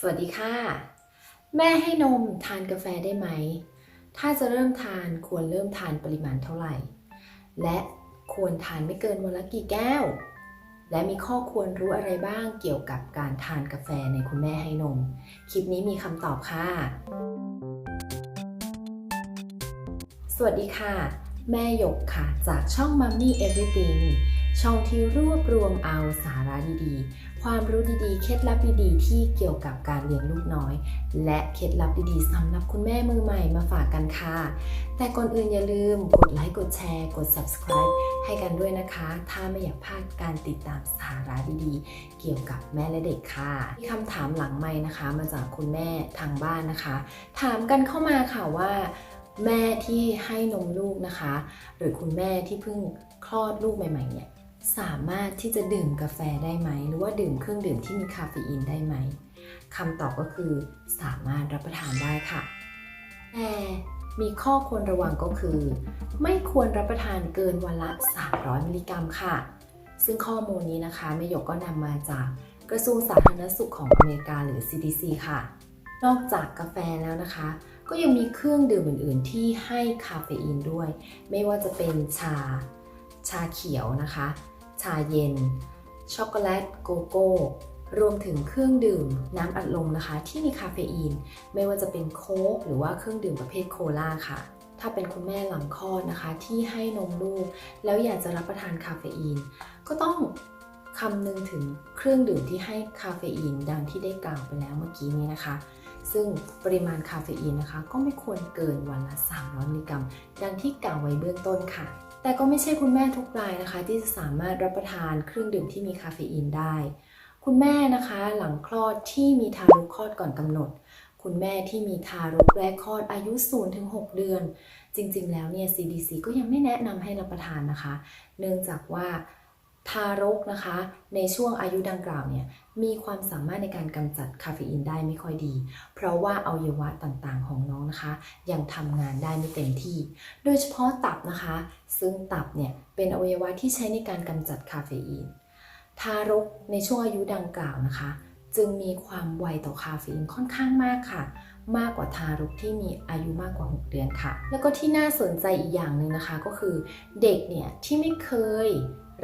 สวัสดีค่ะ แม่ให้นมทานกาแฟได้ไหม ถ้าจะเริ่มทานควรเริ่มทานปริมาณเท่าไหร่ และควรทานไม่เกินวันละกี่แก้ว และมีข้อควรรู้อะไรบ้างเกี่ยวกับการทานกาแฟในคุณแม่ให้นม คลิปนี้มีคำตอบค่ะ สวัสดีค่ะ แม่หยกค่ะ จากช่อง Mummy Everything ช่องที่รวบรวมเอาสาระดีๆ ความรู้ดีๆ เคล็ดลับดีๆ ที่เกี่ยวกับการเลี้ยงลูกน้อย และเคล็ดลับดีๆสำหรับคุณแม่มือใหม่มาฝากกันค่ะ แต่ก่อนอื่นอย่าลืมกดไลค์กดแชร์ กด subscribe ให้กันด้วยนะคะ ถ้าไม่อยากพลาดการติดตามสาระดีๆ เกี่ยวกับแม่และเด็กค่ะมีคำถามหลังไม้นะคะ มาจากคุณแม่ทางบ้านนะคะ ถามกันเข้ามาค่ะว่าแม่ที่ให้นมลูกนะคะ หรือคุณแม่ที่เพิ่งคลอดลูกใหม่ๆเนี่ย สามารถที่จะดื่มกาแฟได้ไหม หรือว่าดื่มเครื่องดื่มที่มีคาเฟอีนได้ไหมคำตอบก็คือสามารถรับประทานได้ค่ะ แต่มีข้อควรระวังก็คือ ไม่ควรรับประทานเกินวันละ 300 มิลลิกรัมค่ะ ซึ่งข้อมูลนี้นะคะแม่หยกก็นำมาจากกระทรวงสาธารณสุขของอเมริกาหรือ CDC ค่ะ นอกจากกาแฟแล้วนะคะ ก็ยังมีเครื่องดื่มอื่น ๆ ที่ให้คาเฟอีนด้วย ไม่ว่าจะเป็นชา ชาเขียวนะคะ ชาเย็น ช็อกโกแลต โกโก้ รวมถึงเครื่องดื่มน้ำอัดลมนะคะ ที่มีคาเฟอีน ไม่ว่าจะเป็นโค้กหรือว่าเครื่องดื่มประเภทโคลาค่ะ ถ้าเป็นคุณแม่หลังคลอดนะคะ ที่ให้นมลูก แล้วอยากจะรับประทานคาเฟอีน ก็ต้องคำนึงถึงเครื่องดื่มที่ให้คาเฟอีนดังที่ได้กล่าวไปแล้วเมื่อกี้นี้นะคะ ซึ่งปริมาณคาเฟอีนนะคะ ก็ไม่ควรเกินวันละ 300มิลลิกรัม ดังที่กล่าวไว้เบื้องต้นค่ะ แต่ก็ไม่ใช่คุณแม่ทุกรายนะคะ ที่จะสามารถรับประทานเครื่องดื่มที่มีคาเฟอีนได้ คุณแม่นะคะหลังคลอดที่มีทารกคลอดก่อนกำหนด คุณแม่ที่มีทารกแรกคลอดอายุ0-6เดือน จริงๆ แล้วเนี่ย CDC ก็ยังไม่แนะนำให้รับประทานนะคะ เนื่องจากว่า ทารกนะคะ ในช่วงอายุดังกล่าวเนี่ยมีความสามารถในการกำจัดคาเฟอีนได้ไม่ค่อยดี เพราะว่าอวัยวะต่างๆของน้องนะคะ ยังทำงานได้ไม่เต็มที่ โดยเฉพาะตับนะคะ ซึ่งตับเนี่ยเป็นอวัยวะที่ใช้ในการกำจัดคาเฟอีน ทารกในช่วงอายุดังกล่าวนะคะ จึงมีความไวต่อคาเฟอีนค่อนข้างมากค่ะ มากกว่าทารกที่มีอายุมากกว่า 6 เดือนค่ะ แล้วก็ที่น่าสนใจอีกอย่างหนึ่งนะคะ ก็คือเด็กเนี่ยที่ไม่เคย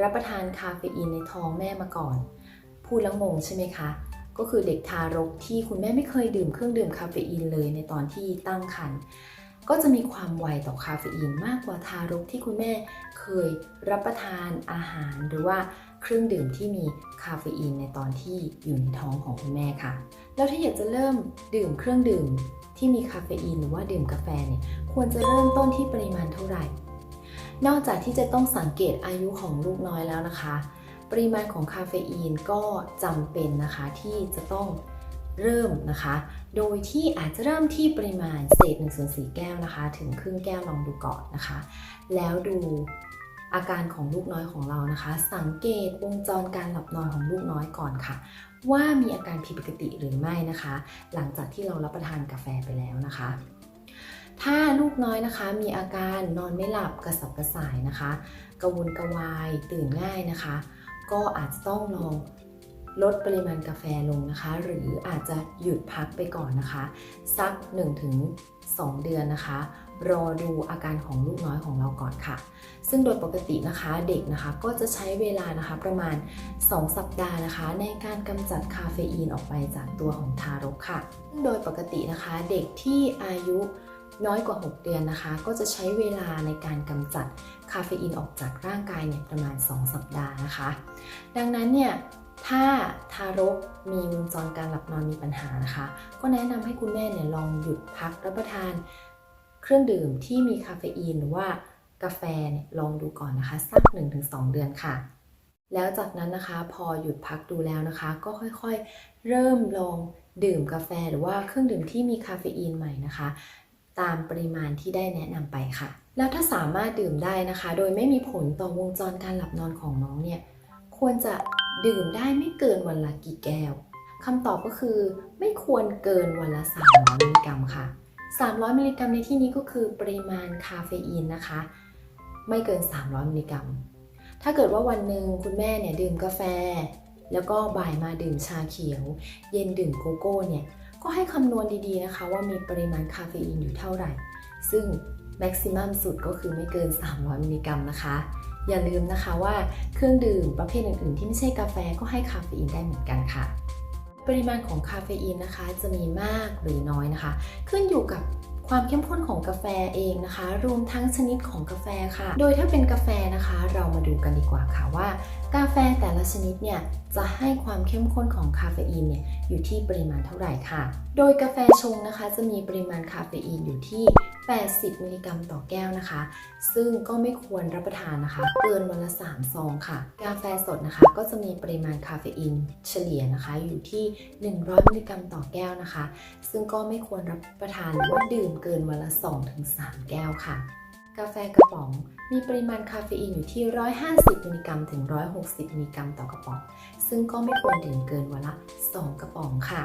รับประทานคาเฟอีนในท้องแม่มาก่อน พูดแล้วงงใช่ไหมคะก็คือเด็กทารกที่คุณแม่ไม่เคยดื่มเครื่องดื่มคาเฟอีนเลยในตอนที่ตั้งครรภ์ก็จะมีความไวต่อคาเฟอีนมากกว่าทารกที่คุณแม่เคยรับประทานอาหารหรือว่า เครื่องดื่มที่มีคาเฟอีนในตอนที่อยู่ในท้องของคุณแม่ค่ะ แล้วถ้าอยากจะเริ่มดื่มเครื่องดื่มที่มีคาเฟอีนหรือว่าดื่มกาแฟเนี่ยควรจะเริ่มต้นที่ปริมาณเท่าไหร่ นอกจากที่จะต้องสังเกตอายุของลูกน้อยแล้วนะคะ ปริมาณของคาเฟอีนก็จำเป็นนะคะที่จะต้องเริ่มนะคะ โดยที่อาจจะเริ่มที่ปริมาณเศษ1ส่วน4แก้วนะคะ ถึงครึ่งแก้วลองดูก่อนนะคะ แล้วดู อาการของลูกน้อยของเรานะคะ สังเกตวงจรการหลับนอนของลูกน้อยก่อนค่ะ ว่ามีอาการผิดปกติหรือไม่นะคะ หลังจากที่เรารับประทานกาแฟไปแล้วนะคะ ถ้าลูกน้อยนะคะมีอาการนอนไม่หลับกระสับกระส่ายนะคะ กระวนกระวายตื่นง่ายนะคะ ก็อาจจะต้องลองลดปริมาณกาแฟลงนะคะ หรืออาจจะหยุดพักไปก่อนนะคะ สัก 1-2 เดือนนะคะ รอดูอาการของลูกน้อยของเราก่อนค่ะ ซึ่งโดยปกตินะคะเด็กนะคะก็จะใช้เวลานะคะประมาณ 2 สัปดาห์นะคะ ในการกำจัดคาเฟอีนออกไปจากตัวของทารกค่ะ ซึ่งโดยปกตินะคะเด็กที่อายุน้อยกว่า 6 เดือนนะคะ ก็จะใช้เวลาในการกำจัดคาเฟอีนออกจากร่างกายเนี่ยประมาณ 2 สัปดาห์นะคะ ดังนั้นเนี่ยถ้าทารกมีวงจรการหลับนอนมีปัญหานะคะ ก็แนะนำให้คุณแม่เนี่ยลองหยุดพักรับประทาน เครื่องดื่มที่มีคาเฟอีนหรือว่ากาแฟเนี่ยลองดูก่อนนะคะสัก 1-2 เดือนค่ะ แล้วจากนั้นนะคะพอหยุดพักดูแล้วนะคะ ก็ค่อยๆ เริ่มลองดื่มกาแฟหรือว่าเครื่องดื่มที่มีคาเฟอีนใหม่นะคะ ตามปริมาณที่ได้แนะนำไปค่ะ แล้วถ้าสามารถดื่มได้นะคะ โดยไม่มีผลต่อวงจรการหลับนอนของน้องเนี่ยควรจะดื่มได้ไม่เกินวันละกี่แก้วคำตอบก็คือไม่ควรเกินวันละ300มิลลิกรัมค่ะ 300 มิลลิกรัมในที่นี้ก็คือปริมาณคาเฟอีนนะคะ ไม่เกิน 300 มิลลิกรัม ถ้าเกิดว่าวันหนึ่งคุณแม่เนี่ยดื่มกาแฟ แล้วก็บ่ายมาดื่มชาเขียว เย็นดื่มโกโก้เนี่ยก็ให้คำนวณดีๆนะคะ ว่ามีปริมาณคาเฟอีนอยู่เท่าไหร่ ซึ่งแม็กซิมัมสุดก็คือไม่เกิน 300 มิลลิกรัมนะคะ อย่าลืมนะคะว่าเครื่องดื่มประเภทอื่นๆ ที่ไม่ใช่กาแฟก็ให้คาเฟอีนได้เหมือนกันค่ะ ปริมาณของคาเฟอีนนะคะจะมีมากหรือน้อยนะคะ ขึ้นอยู่กับ ความเข้มข้นของกาแฟเองนะคะ รวมทั้งชนิดของกาแฟค่ะ โดยถ้าเป็นกาแฟนะคะ เรามาดูกันดีกว่าค่ะว่า กาแฟแต่ละชนิดเนี่ยจะให้ความเข้มข้นของคาเฟอีนเนี่ยอยู่ที่ปริมาณเท่าไหร่ค่ะ โดยกาแฟชงนะคะ จะมีปริมาณคาเฟอีนอยู่ที่ 80 มิลลิกรัมต่อแก้วนะคะ ซึ่งก็ไม่ควรรับประทานนะคะ เกินวันละ 3 ซองค่ะ กาแฟสดนะคะ ก็จะมีปริมาณคาเฟอีนเฉลี่ยนะคะ อยู่ที่ 100 มิลลิกรัมต่อแก้วนะคะ ซึ่งก็ไม่ควรรับประทานหรือว่าดื่มเกินวันละ 2-3 แก้วค่ะ กาแฟกระป๋องมีปริมาณคาเฟอีนอยู่ที่ 150 มิลลิกรัมถึง 160 มิลลิกรัมต่อกระป๋อง ซึ่งก็ไม่ควรดื่มเกินวันละ 2 กระป๋องค่ะ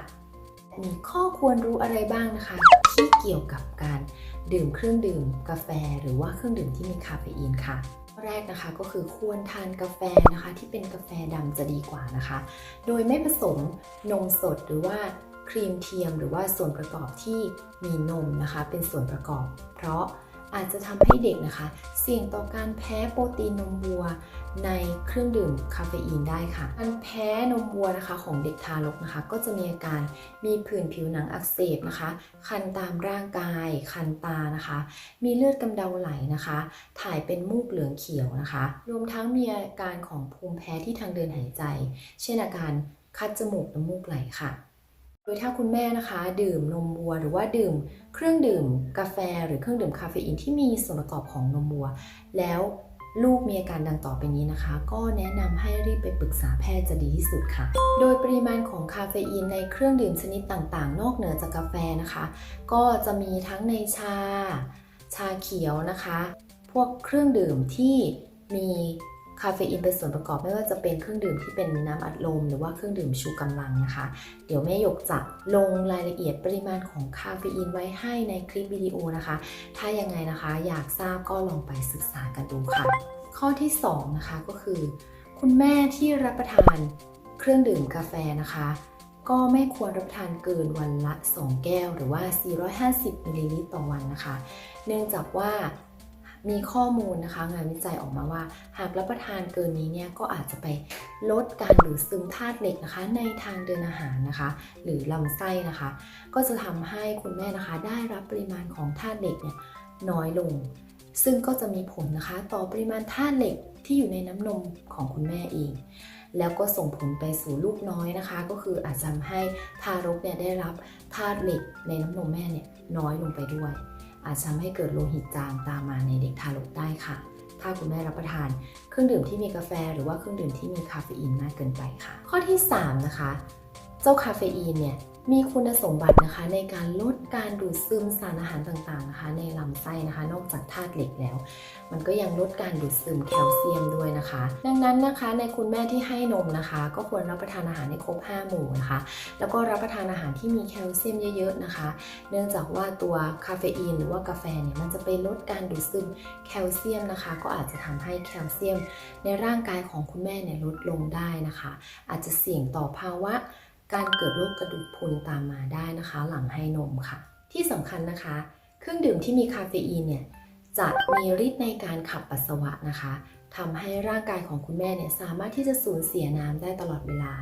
มีข้อควรรู้อะไรบ้างนะคะ ที่เกี่ยวกับการดื่มเครื่องดื่มกาแฟหรือว่าเครื่องดื่มที่มีคาเฟอีนค่ะข้อแรกนะคะก็คือควรทานกาแฟนะคะที่เป็นกาแฟดำจะดีกว่านะคะ โดยไม่ผสมนมสดหรือว่า ครีมเทียมหรือว่าส่วนประกอบที่มีนมนะคะ เป็นส่วนประกอบ เพราะอาจจะทำให้เด็กนะคะ เสี่ยงต่อการแพ้โปรตีนนมวัว ในเครื่องดื่มคาเฟอีนได้ค่ะการแพ้นมวัวนะคะของเด็กทารกนะคะ ก็จะมีอาการมีผื่นผิวหนังอักเสบนะคะ คันตามร่างกาย คันตานะคะ มีเลือดกำเดาไหลนะคะ ถ่ายเป็นมูกเหลืองเขียวนะคะ รวมทั้งมีอาการของภูมิแพ้ที่ทางเดินหายใจ เช่นอาการคัดจมูกน้ำมูกไหลค่ะ ดยถ้าคุณแม่นะคะดื่มนมวัว หรือว่าดื่มเครื่องดื่มกาแฟ หรือเครื่องดื่มคาเฟอีนที่มีส่วนประกอบของนมวัว แล้วลูกมีอาการดังต่อไปนี้นะคะ ก็แนะนำให้รีบไปปรึกษาแพทย์จะดีที่สุดค่ะ โดยปริมาณของคาเฟอีนในเครื่องดื่มชนิดต่างๆ นอกเหนือจากกาแฟนะคะ ก็จะมีทั้งในชา ชาเขียวนะคะ พวกเครื่องดื่มที่มี คาเฟอีนเป็นส่วนประกอบไม่ว่าจะเป็นเครื่องดื่มที่เป็นน้ำอัดลม หรือว่าเครื่องดื่มชูกำลังนะคะ เดี๋ยวแม่หยกจะลงรายละเอียดปริมาณของคาเฟอีนไว้ให้ในคลิปวิดีโอนะคะ ถ้ายังไงนะคะอยากทราบก็ลองไปศึกษากันดูค่ะ ข้อที่2นะคะก็คือ คุณแม่ที่รับประทานเครื่องดื่มกาแฟนะคะก็ไม่ควรรับประทานเกินวันละ 2 แก้ว หรือว่า 450มิลลิลิตรต่อวันนะคะ เนื่องจากว่า มีข้อมูลนะคะงานวิจัยออกมาว่า หากรับประทานเกินนี้เนี่ยก็อาจจะไปลดการดูดซึมธาตุเหล็กนะคะ ในทางเดินอาหารนะคะ หรือลำไส้นะคะ ก็จะทำให้คุณแม่นะคะ ได้รับปริมาณของธาตุเหล็กเนี่ยน้อยลง ซึ่งก็จะมีผลนะคะ ต่อปริมาณธาตุเหล็กที่อยู่ในน้ำนมของคุณแม่เองแล้วก็ส่งผลไปสู่ลูกน้อยนะคะ ก็คืออาจทำให้ทารกเนี่ยได้รับธาตุเหล็กในน้ำนมแม่เนี่ยน้อยลงไปด้วย อาจจะทำให้เกิดโลหิตจางตามมาในเด็กทารกได้ค่ะ ถ้าคุณแม่รับประทานเครื่องดื่มที่มีกาแฟ หรือว่าเครื่องดื่มที่มีคาเฟอีนมากเกินไปค่ะ ข้อที่ 3 นะคะ เจ้าคาเฟอีนเนี่ย มีคุณสมบัตินะคะในการลดการดูดซึมสารอาหารต่างๆนะคะ ในลำไส้นะคะ นอกจากธาตุเหล็กแล้ว มันก็ยังลดการดูดซึมแคลเซียมด้วยนะคะ ดังนั้นนะคะในคุณแม่ที่ให้นมนะคะ ก็ควรรับประทานอาหารให้ครบ 5 หมู่นะคะ แล้วก็รับประทานอาหารที่มีแคลเซียมเยอะๆนะคะ เนื่องจากว่าตัวคาเฟอีนหรือว่ากาแฟเนี่ยมันจะไปลดการดูดซึมแคลเซียมนะคะ ก็อาจจะทำให้แคลเซียม ในร่างกายของคุณแม่เนี่ยลดลงได้นะคะ อาจจะเสี่ยงต่อภาวะ การเกิดโรคกระดูกพรุนตามมาได้นะคะ หลังให้นมค่ะ ที่สำคัญนะคะ เครื่องดื่มที่มีคาเฟอีนเนี่ยจะมีฤทธิ์ในการขับปัสสาวะนะคะทำให้ร่างกายของคุณแม่เนี่ยสามารถที่จะสูญเสียน้ำได้ตลอดเวลา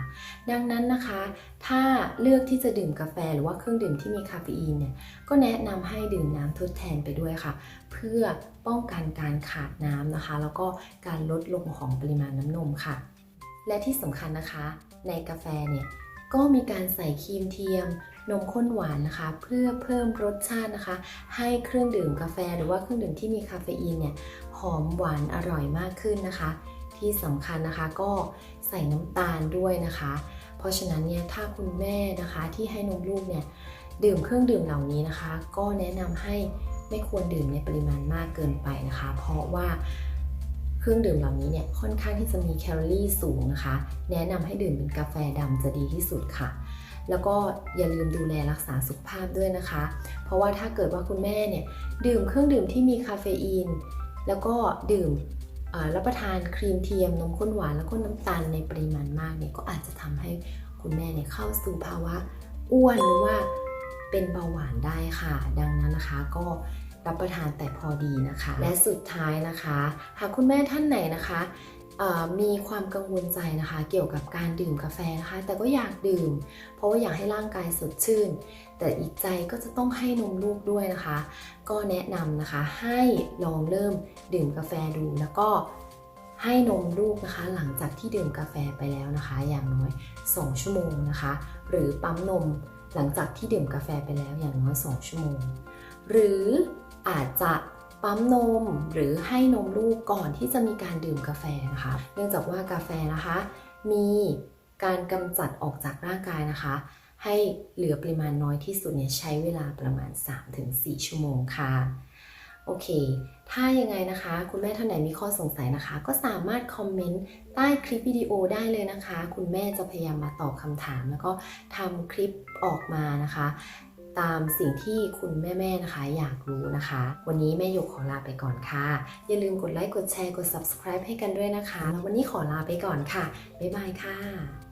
ดังนั้นนะคะ ถ้าเลือกที่จะดื่มกาแฟหรือว่าเครื่องดื่มที่มีคาเฟอีนเนี่ยก็แนะนำให้ดื่มน้ำทดแทนไปด้วยค่ะ เพื่อป้องกันการขาดน้ำนะคะ แล้วก็การลดลงของปริมาณน้ำนมค่ะ และที่สำคัญนะคะ ในกาแฟเนี่ย ก็มีการใส่ครีมเทียมนมข้นหวานนะคะ เพื่อเพิ่มรสชาตินะคะ ให้เครื่องดื่มกาแฟหรือว่าเครื่องดื่มที่มีคาเฟอีนเนี่ยหอมหวานอร่อยมากขึ้นนะคะ ที่สำคัญนะคะก็ใส่น้ำตาลด้วยนะคะ เพราะฉะนั้นเนี่ยถ้าคุณแม่นะคะที่ให้นมลูกเนี่ยดื่มเครื่องดื่มเหล่านี้นะคะ ก็แนะนำให้ไม่ควรดื่มในปริมาณมากเกินไปนะคะ เพราะว่า เครื่องดื่มเหล่านี้เนี่ยค่อนข้างที่จะมีแคลอรี่สูงนะคะ แนะนำให้ดื่มเป็นกาแฟดำจะดีที่สุดค่ะ แล้วก็อย่าลืมดูแลรักษาสุขภาพด้วยนะคะ เพราะว่าถ้าเกิดว่าคุณแม่เนี่ยดื่มเครื่องดื่มที่มีคาเฟอีน แล้วก็ดื่มรับประทานครีมเทียมนมข้นหวานแล้วก็น้ำตาลในปริมาณมากเนี่ยก็อาจจะทำให้คุณแม่เนี่ยเข้าสู่ภาวะอ้วนหรือว่าเป็นเบาหวานได้ค่ะ ดังนั้นนะคะก็ รับประทานแต่พอดีนะคะ และสุดท้ายนะคะ หากคุณแม่ท่านไหนนะคะเอ่อมีความกังวลใจนะคะ เกี่ยวกับการดื่มกาแฟนะคะ แต่ก็อยากดื่ม เพราะว่าอยากให้ร่างกายสดชื่น แต่อีกใจก็จะต้องให้นมลูกด้วยนะคะ ก็แนะนำนะคะให้ลองเริ่มดื่มกาแฟดู แล้วก็ให้นมลูกนะคะ หลังจากที่ดื่มกาแฟไปแล้วนะคะ อย่างน้อย 2 ชั่วโมงนะคะ หรือปั๊มนมหลังจากที่ดื่มกาแฟไปแล้วอย่างน้อย 2 ชั่วโมง หรือ อาจจะปั๊มนมหรือให้นมลูกก่อนที่จะมีการดื่มกาแฟนะคะ เนื่องจากว่ากาแฟนะคะ มีการกำจัดออกจากร่างกายนะคะ ให้เหลือปริมาณน้อยที่สุดเนี่ยใช้เวลาประมาณ 3-4 ชั่วโมงค่ะโอเค ถ้ายังไงนะคะ คุณแม่ท่านไหนมีข้อสงสัยนะคะ ก็สามารถคอมเมนต์ใต้คลิปวิดีโอได้เลยนะคะ คุณแม่จะพยายามมาตอบคำถาม แล้วก็ทำคลิปออกมานะคะ ตามสิ่งที่คุณแม่ๆนะคะ อยากรู้นะคะ วันนี้แม่หยกขอลาไปก่อนค่ะ อย่าลืมกดไลค์กดแชร์กด subscribe ให้กันด้วยนะคะ แล้ววันนี้ขอลาไปก่อนค่ะ บ๊ายบายค่ะ